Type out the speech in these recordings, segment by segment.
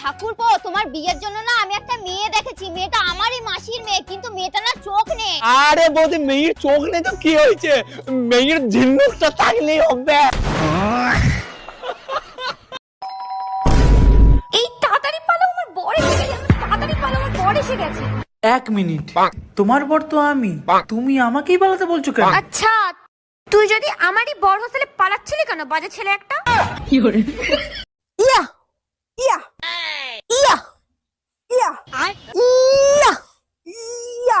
ঠাকুরপো তোমার বিয়ের জন্য না আমি একটা মেয়ে দেখেছি। মেয়েটা আমারই মাসির মেয়ে কিন্তু মেয়েটা না চোখ নেই। আরে বৌদি মেয়ের চোখ নেই তো কি হয়েছে? মেয়ের ঝিনুকটা থাকলেই হবে। এই তাড়াতাড়ি পালো আমার বর এসে গেছে তাড়াতাড়ি পালো আমার বর এসে গেছে। এক মিনিট তোমার বর তো আমি তুমি আমাকেই পালাতে বলছো কেন? আচ্ছা তুই যদি আমারই বর হোস্টেলে পালাচ্ছিলি কেন বাজে ছেলে একটা? ইয়া ইয়া ইয়া ইয়া ইয়া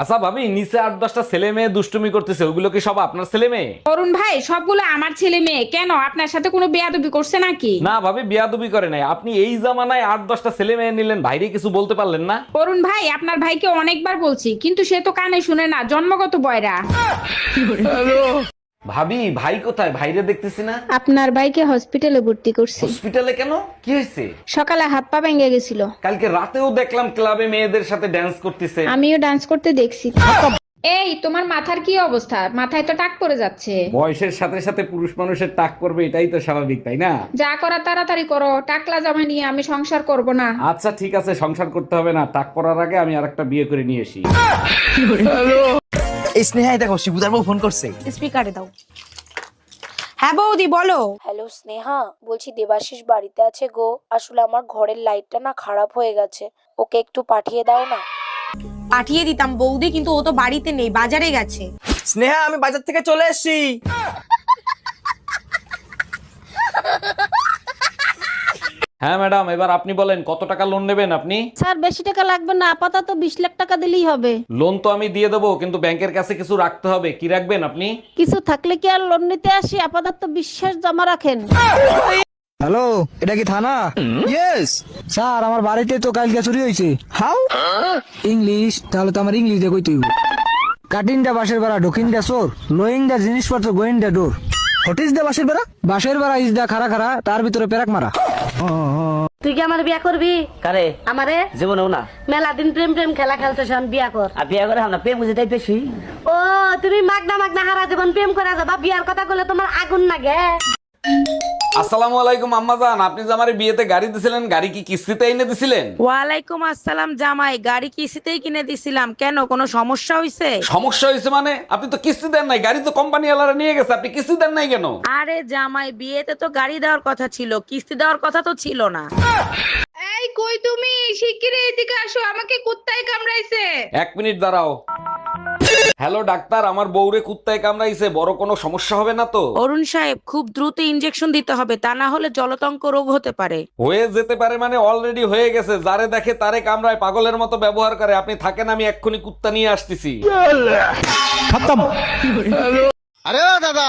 আচ্ছা ভাবি নিচে আট দশটা ছেলে মেয়ে দুষ্টুমি করতেছে ওগুলো কি সব আপনার ছেলে মেয়ে? অরুণ ভাই সবগুলো আমার ছেলে মেয়ে। কেন? আপনার সাথে কোনো বেয়াদবি করছে নাকি? না ভাবি বিয়াদুবি করে নাই। আপনি এই জামানায় আট দশটা ছেলে মেয়ে নিলেন ভাইরে কিছু বলতে পারলেন না? অরুণ ভাই আপনার ভাইকে অনেকবার বলছি কিন্তু সে তো কানে শুনে না জন্মগত বয়রা। ভাবি ভাই কোথায়? ভাইরে দেখতেছি না। আপনার ভাইকে হসপিটালে ভর্তি করছি। হসপিটালে কেন? কি হয়েছে? সকালে হাত পা ভেঙে গেছিল। কালকে রাতেও দেখলাম ক্লাবে মেয়েদের সাথে ড্যান্স করতেছে। আমিও ডান্স করতে দেখছি। এই তোমার মাথার কি অবস্থা? মাথায় তো টাক পড়ে যাচ্ছে। বয়সের সাথে সাথে পুরুষ মানুষের টাক করবে এটাই তো স্বাভাবিক তাই না? যা করা তাড়াতাড়ি করো টাকলা জামা নিয়ে আমি সংসার করব না। আচ্ছা ঠিক আছে সংসার করতে হবে না। টাক পড়ার আগে আমি আরেকটা বিয়ে করে নিয়ে আসি। এই স্নেহাই দেখো শিবুদার বউ ফোন করছে। স্পিকারে দাও। হ্যাঁ বৌদি বলো। হ্যালো স্নেহা বলছি দেবাশিস বাড়িতে আছে গো। আসলে আমার ঘরের লাইটটা না খারাপ হয়ে গেছে। ওকে একটু পাঠিয়ে দাও না। পাঠিয়ে দিতাম বৌদি কিন্তু ও তো বাড়িতে নেই বাজারে গেছে। স্নেহা আমি বাজার থেকে চলে এসেছি। হ্যাঁ ম্যাডাম এবার আপনি বলেন কত টাকা লোন নেবেন আপনি? স্যার বেশি টাকা লাগবে না আপাতত বিশ লাখ টাকা দিলেই হবে। লোন তো আমি দিয়ে দেবো কিন্তু ব্যাংকের কাছে কিছু রাখতে হবে কি রাখবেন আপনি? কিছু থাকলে কি আর লোন নিতে আসি? আপাতত বিশ্বাস জমা রাখেন। হ্যালো এটা কি থানা? ইয়েস স্যার আমার বাড়িতে তো কালকে চুরি হয়েছে। হাউ ইংলিশ তাহলে তো আমার ইংলিশ দিয়ে কইতে হইব। কাটিংটা বাসের বেড়া ঢুকিংটা চোর লোয়িং দা জিনিসপত্র going the door. What is the বাসের বেড়া? বাসের বেড়া ইজ দা খারা খারা তার ভিতরে পেরাক মারা। তুই কি আমার বিয়া করবি? কারে? আমারে? জীবনেও না। মেলা দিন প্রেম প্রেম খেলা খেলতেছ শোন বিয়া কর। আর বিয়া করে আমরা প্রেম বুঝে তাই বেশি। ও তুমি মাগনা মাগনা হারা জীবন প্রেম করা যাবা বিয়ার কথা বলে তোমার আগুন লাগে। আসসালামু আলাইকুম আম্মাজান আপনি যে আমার বিয়েতে গাড়ি দিছিলেন গাড়ি কি কিস্তিতে এনে দিছিলেন? ওয়ালাইকুম আসসালাম জামাই গাড়ি কিস্তিতেই কিনে দিছিলাম। কেন কোনো সমস্যা হইছে? সমস্যা হয়েছে মানে আপনি তো কিস্তি দেন নাই গাড়ি তো কোম্পানি ওয়ালারা নিয়ে গেছে আপনি কিস্তি দেন নাই কেন? আরে জামাই বিয়েতে তো গাড়ি দেওয়ার কথা ছিল কিস্তি দেওয়ার কথা তো ছিল না। এই কই তুমি? শিগগিরই এদিকে আসো আমাকে কুত্তায় কামড়াইছে। এক মিনিট দাঁড়াও। হ্যালো ডাক্তার আমার বউরে কুত্তায় কামড়াইছে বড় কোনো সমস্যা হবে না তো? অরুণ সাহেব খুব দ্রুত ইনজেকশন দিতে হবে তা না হলে জলতঙ্ক রোগ হতে পারে। হয়ে যেতে পারে মানে অলরেডি হয়ে গেছে যারে দেখে তারে কামড়ায় পাগলের মতো ব্যবহার করে। আপনি থাকেন আমি এক্ষুনি কুত্তা নিয়ে আসতেছি। আরে দাদা